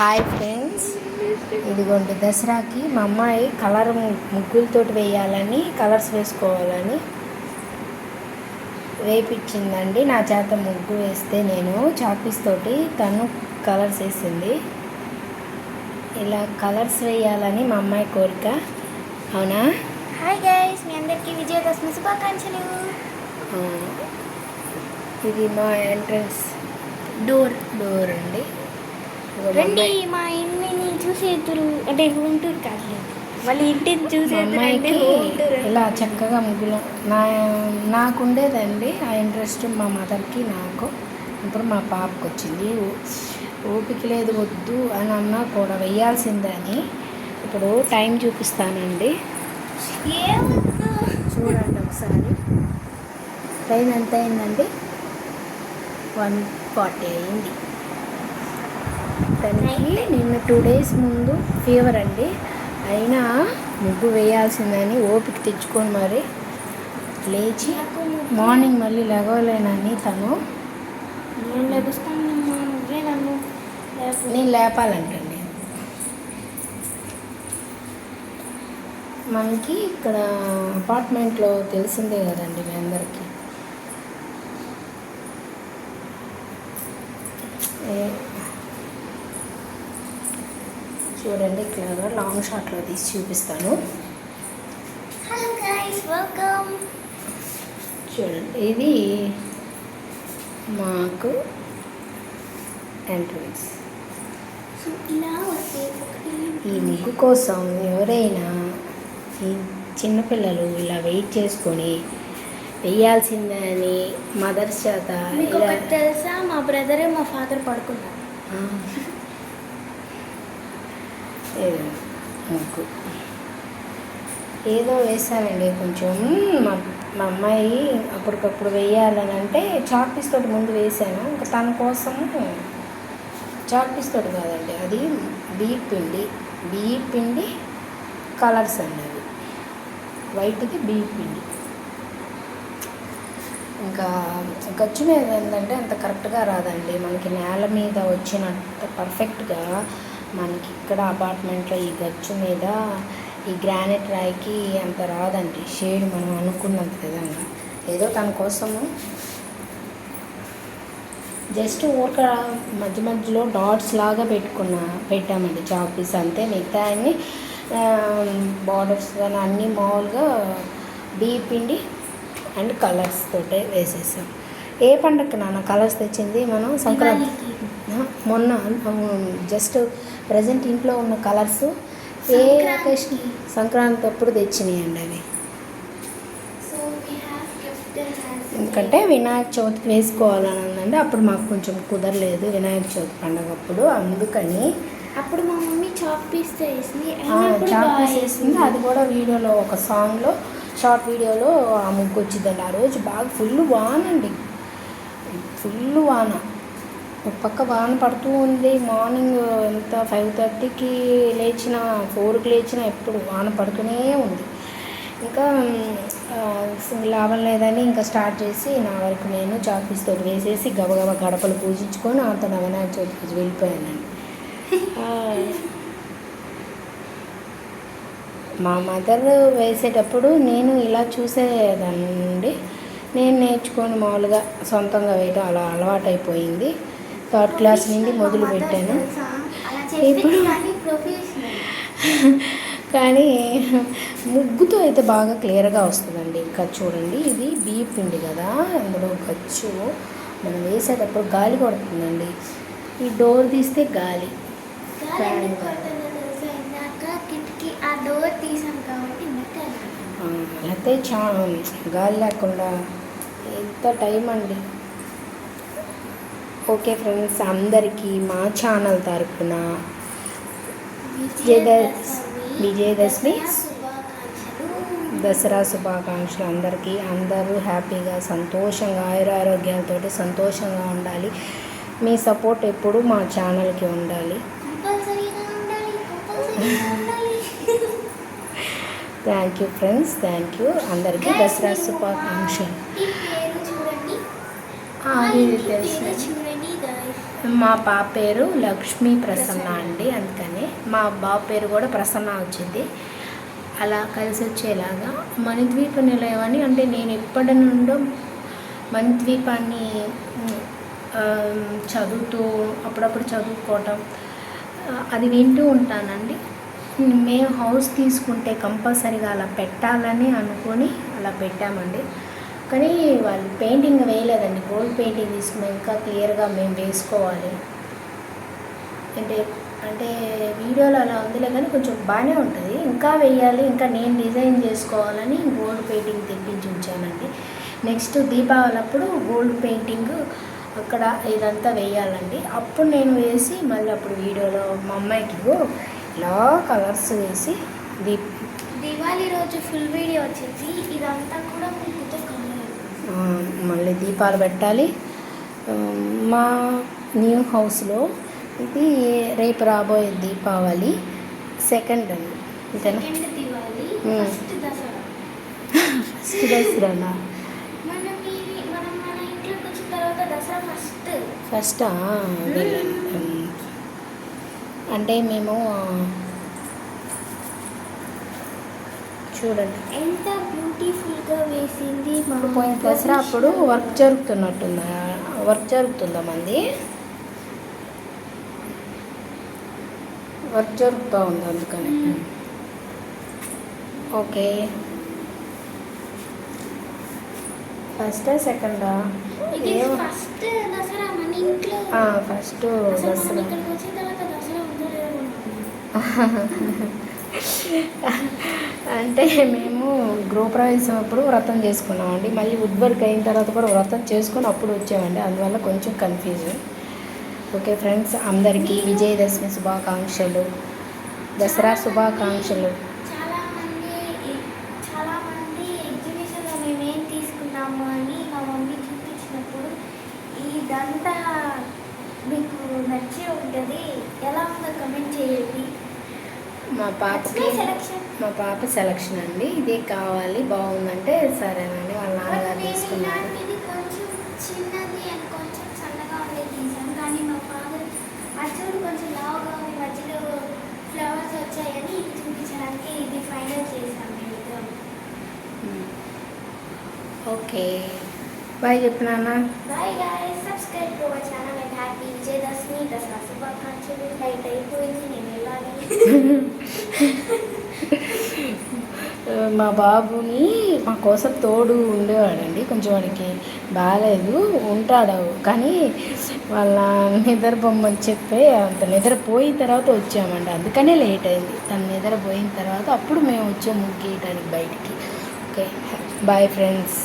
Hi friends. ఇదిగోండి దసరాకి మా అమ్మాయి కలర్ ముగ్గులతోటి వేయాలని కలర్స్ వేసుకోవాలని వేపించిందండి. నా చేత ముగ్గు వేస్తే నేను చాపీస్ తోటి తను కలర్స్ వేసింది. ఇలా కలర్స్ వేయాలని మా అమ్మాయి కోరిక. అవునా? హాయ్ గైస్ మీ అందరికీ విజయదశమి శుభాకాంక్షలు. ఇది మా ఎంట్రన్స్ డోర్. డోర్ అండి. రండి. మా ఇంటిని చూసేద్దరు. అంటే హోమ్ టూర్ కాదు. వాళ్ళ ఇంటిని టూర్ ఇలా చక్కగా ముగ్గులు నా నాకు ఉండేదండి ఆ ఇంట్రెస్ట్ మా మదర్కి నాకు. ఇప్పుడు మా పాపకు వచ్చింది. ఓపిక లేదు వద్దు అని అన్నా కూడా వేయాల్సిందే అని ఇప్పుడు టైం చూపిస్తానండి. చూడండి ఒకసారి. టైం ఎంత అయిందండి వన్ ఫార్టీ అయింది. తనకి నిన్న టూ డేస్ ముందు ఫీవర్ అండి. అయినా ముగ్గు వేయాల్సిందని ఓపిక తెచ్చుకొని మరి లేచి మార్నింగ్ మళ్ళీ లెగవలేనని తను నేను లేపాలంటండి. మనకి ఇక్కడ అపార్ట్మెంట్లో తెలిసిందే కదండి మీ అందరికీ. ఏ- చూడండి ఇట్లా లాంగ్ షాట్లో తీసి చూపిస్తాను. హలో గైస్ వెల్కమ్ చూడండి ఇది మాకు ఎంట్రన్స్ ఈ ముగ్గు కోసం ఎవరైనా ఈ చిన్నపిల్లలు ఇలా వెయిట్ చేసుకొని వేయాల్సిందే అని మదర్స్ చేత తెలుసా? మా బ్రదరే మా ఫాదర్ పడుకున్నారు. ముగ్గు ఏదో వేసానండి కొంచెం. మా మా అమ్మాయి అప్పటికప్పుడు వేయాలని అంటే చాక్ పీస్ తోటి ముందు వేసాను ఇంకా తన కోసము చాక్ పీస్ తోటి కాదండి. అది బియ్య పిండి. బియ్య పిండి కలర్స్ అండి అది వైట్ది బియ్య పిండి. ఇంకా గచ్చు మీద ఏంటంటే అంత కరెక్ట్గా రాదండి. మనకి నేల మీద వచ్చినంత పర్ఫెక్ట్గా మనకి ఇక్కడ అపార్ట్మెంట్లో ఈ గచ్చు మీద ఈ గ్రానైట్ రాయికి అంత రాదండి. షేడ్ మనం అనుకున్నంత విధంగా. ఏదో తన కోసము. జస్ట్ ఊరక మధ్య మధ్యలో డాట్స్ లాగా పెట్టుకున్న పెట్టామండి చాపీస్ అంతే. మిగతా అన్ని బార్డర్స్ కానీ అన్నీ మామూలుగా బియ్య పిండి అండ్ కలర్స్ తోటే వేసేసాం. ఏ పండక్కి నాన్న కలర్స్ తెచ్చింది? మనం సంక్రాంతి మొన్న జస్ట్ ప్రజెంట్ ఇంట్లో ఉన్న కలర్స్ ఏ. ఒకేషన్ సంక్రాంతి అప్పుడు తెచ్చినాయండి అవి? ఎందుకంటే వినాయక చవితికి వేసుకోవాలని ఉందండి అప్పుడు మాకు కొంచెం కుదరలేదు వినాయక చవితి పండగ అప్పుడు అందుకని అప్పుడు మా మమ్మీ చాక్ పీస్తో వేసింది చాక్ పీస్ వేసింది. అది కూడా వీడియోలో ఒక సాంగ్లో షార్ట్ వీడియోలో ఆ ముగ్గు వచ్చిందండి ఆ రోజు బాగా ఫుల్ వానండి. ఫుల్ వాన. ఒక పక్క వాన పడుతూ ఉంది. మార్నింగ్ ఎంత ఫైవ్ థర్టీకి లేచిన ఫోర్కి లేచిన ఎప్పుడు వాన పడుతూనే ఉంది. ఇంకా లాభం లేదని ఇంకా స్టార్ట్ చేసి నా వరకు నేను చాపీస్ తోటి వేసేసి గబగబ గడపలు పూజించుకొని అంత నా చవితికి వెళ్ళిపోయానండి మా మదర్ వేసేటప్పుడు నేను ఇలా చూసేదాన్ని. నేను నేర్చుకొని మామూలుగా సొంతంగా వేయడం అలా అలవాటైపోయింది. థర్డ్ క్లాస్ నుండి మొదలు పెట్టాను. ఇప్పుడు- కానీ ముగ్గుతో అయితే బాగా క్లియర్గా వస్తుందండి. ఇంకా చూడండి ఇది బియ్య పిండి కదా. అందులో ఖర్చు మనం వేసేటప్పుడు గాలి కొడుతుందండి. ఈ డోర్ తీస్తే గాలి. లేకపోతే చా గాలి లేకుండా ఎంత టైం అండి? ఓకే ఫ్రెండ్స్ అందరికీ మా ఛానల్ తరపున విజయదశ- విజయదశమి దసరా శుభాకాంక్షలు అందరికీ. అందరూ హ్యాపీగా సంతోషంగా ఆయురారోగ్యాలతో సంతోషంగా ఉండాలి. మీ సపోర్ట్ ఎప్పుడు మా ఛానల్కి ఉండాలి. Thank you friends thank you. అందరికీ దసరా శుభాకాంక్షలు. తెలుసు. మా పాప పేరు లక్ష్మీ ప్రసన్న అండి అందుకని మా బాబు పేరు కూడా ప్రసన్న వచ్చింది. అలా కలిసి వచ్చేలాగా మణిద్వీప నిలయం అని అంటే నేను ఎప్పటి నుండో మణిద్వీపాన్ని చదువుతూ అప్పుడప్పుడు చదువుకోవటం అది వింటూ ఉంటానండి. మేము హౌస్ తీసుకుంటే కంపల్సరీగా అలా పెట్టాలని అనుకొని అలా పెట్టామండి. కానీ వాళ్ళు పెయింటింగ్ వేయలేదండి. గోల్డ్ పెయింటింగ్ తీసుకుని ఇంకా క్లియర్గా మేము వేసుకోవాలి. అంటే అంటే వీడియోలో అలా ఉందిలే కానీ కొంచెం బాగానే ఉంటుంది. ఇంకా వేయాలి ఇంకా నేను డిజైన్ చేసుకోవాలని గోల్డ్ పెయింటింగ్ తెప్పించి ఉంచానండి. నెక్స్ట్ దీపావళి అప్పుడు గోల్డ్ పెయింటింగ్ అక్కడ ఇదంతా వేయాలండి. అప్పుడు నేను వేసి మళ్ళీ అప్పుడు వీడియోలో మా అమ్మాయికి ఇలా కలర్స్ వేసి దీప్ దివాళీ రోజు ఫుల్ వీడియో వచ్చేసి ఇదంతా కూడా ముగ్గుతో కలర్ ఆ, మళ్ళీ దీపాలు పెట్టాలి. మా న్యూ హౌస్లో ఇది రేపు రాబోయే దీపావళి సెకండ్ అండి. అంతేనా మ్మ్. ఫస్ట్ దసరా. ఫస్ట్ దసరానా? మనం ఈ- మనం మన ఇంట్లోకి వచ్చిన తర్వాత దసరా ఫస్ట్ ఫస్టా అంటే మేము ఆ, చూడండి. ఎంత బ్యూటిఫుల్గా వేసింది ఇప్పుడు పోయిన దసరా అప్పుడు వర్క్ జరుగుతున్నట్టుందా వర్క్ జరుగుతుందా మంది? వర్క్ జరుగుతూ ఉంది అందుకని. ఓకే. ఫస్టా సెకండా? ఫస్ట్ దసరా మన ఇంట్లో. ఫస్ట్ దసరా. అంటే మేము గృహప్రవేశం అప్పుడు వ్రతం చేసుకున్నామండి. మళ్ళీ వుడ్ వర్క్ అయిన తర్వాత కూడా వ్రతం చేసుకొని అప్పుడు వచ్చామండి. అందువల్ల కొంచెం కన్ఫ్యూజన్ ఓకే ఫ్రెండ్స్ అందరికీ విజయదశమి శుభాకాంక్షలు. దసరా శుభాకాంక్షలు. చాలా అని ఇదంతా మీకు నచ్చి ఉంటుంది. ఎలా ఉందో కమెంట్ చేయండి. మా పాపకి సెలక్షన్ మా పాప సెలక్షన్ అండి. ఇదే కావాలి బాగుందంటే సరేనండి. వాళ్ళ నాన్నగారు నేను తీసుకున్నారు. ఓకే బాయ్ చెప్పు నాన్న. Bye subscribe to our channel Vijayadashami Dasara శుభాకాంక్షలు లైట్ అయిపోయింది నేను వెళ్ళాలి. మా బాబుని మా కోసం తోడు ఉండేవాడండి కొంచెం వాడికి బాగాలేదు ఉంటాడు. కానీ వాళ్ళ నిద్రపోమని చెప్పి అంత నిద్రపోయిన తర్వాత వచ్చామండి. అందుకనే లేట్ అయింది. తను నిద్రపోయిన తర్వాత అప్పుడు మేము వచ్చాము గీయటానికి బయటికి. Okay bye friends.